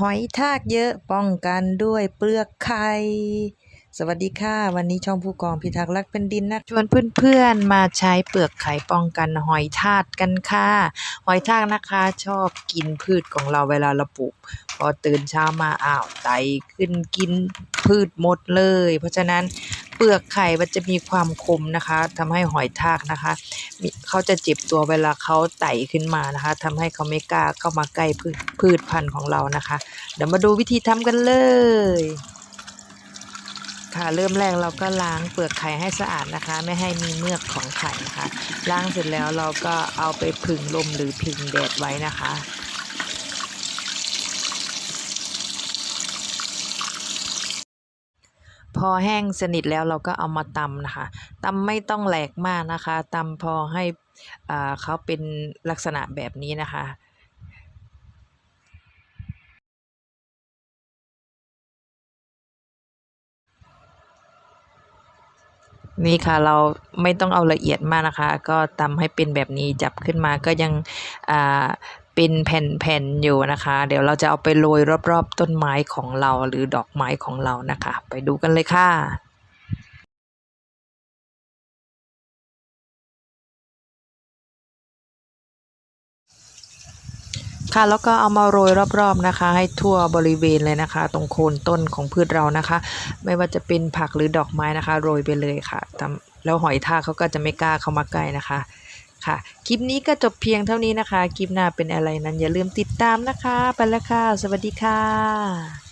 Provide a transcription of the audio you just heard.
หอยทากเยอะป้องกันด้วยเปลือกไข่สวัสดีค่ะ วันนี้ช่องผู้กองพิทักษ์รักเป็นดินนะชวนเพื่อนๆมาใช้เปลือกไข่ป้องกันหอยทากกันค่ะ หอยทากนะคะ ชอบกินพืชของเราเวลาเราปลูก พอตื่นเช้ามาอ้าวไตขึ้นกินพืชหมดเลย เพราะฉะนั้น ปลือกไข่มันจะมีความคมนะคะทำให้หอยทากนะคะเขาจะเจ็บตัวเวลาเขาไต่ขึ้นมานะคะทำให้เขาไม่กล้าเข้ามาใกล้พืชพืชพันธุ์ของเรานะคะ เดี๋ยวมาดูวิธีทำกันเลย ค่ะเริ่มแรกเราก็ล้างเปลือกไข่ให้สะอาดนะคะ ไม่ให้มีเมือกของไข่นะคะล้างเสร็จแล้วเราก็เอาไปผึ่งลมหรือผึ่งแดดไว้นะคะ พอแห้งสนิทแล้วเราก็เอามาตำนะคะตำไม่ต้องแหลกมากนะคะตำพอให้อ่าเขาเป็นลักษณะแบบนี้นะคะนี่ค่ะเราไม่ต้องเอาละเอียดมากนะคะ ก็ตำให้เป็นแบบนี้จับขึ้นมาก็ยังอ่า เป็นแผ่นๆอยู่นะคะ เดี๋ยวเราจะเอาไปโรยรอบๆ ต้นไม้ของเราหรือดอกไม้ของเรานะคะ ไปดูกันเลยค่ะค่ะแล้วก็เอามาโรยรอบๆนะคะ ให้ทั่วบริเวณเลยนะคะ ตรงโคนต้นของพืชเรานะคะ ไม่ว่าจะเป็นผักหรือดอกไม้นะคะ โรยไปเลยค่ะทำแล้วหอยทากเขาก็จะไม่กล้าเข้ามาใกล้นะคะ ค่ะ คลิปนี้ก็จบเพียงเท่านี้นะคะ คลิปหน้าเป็นอะไรนั้นอย่าลืมติดตามนะคะ ไปแล้วค่ะ สวัสดีค่ะ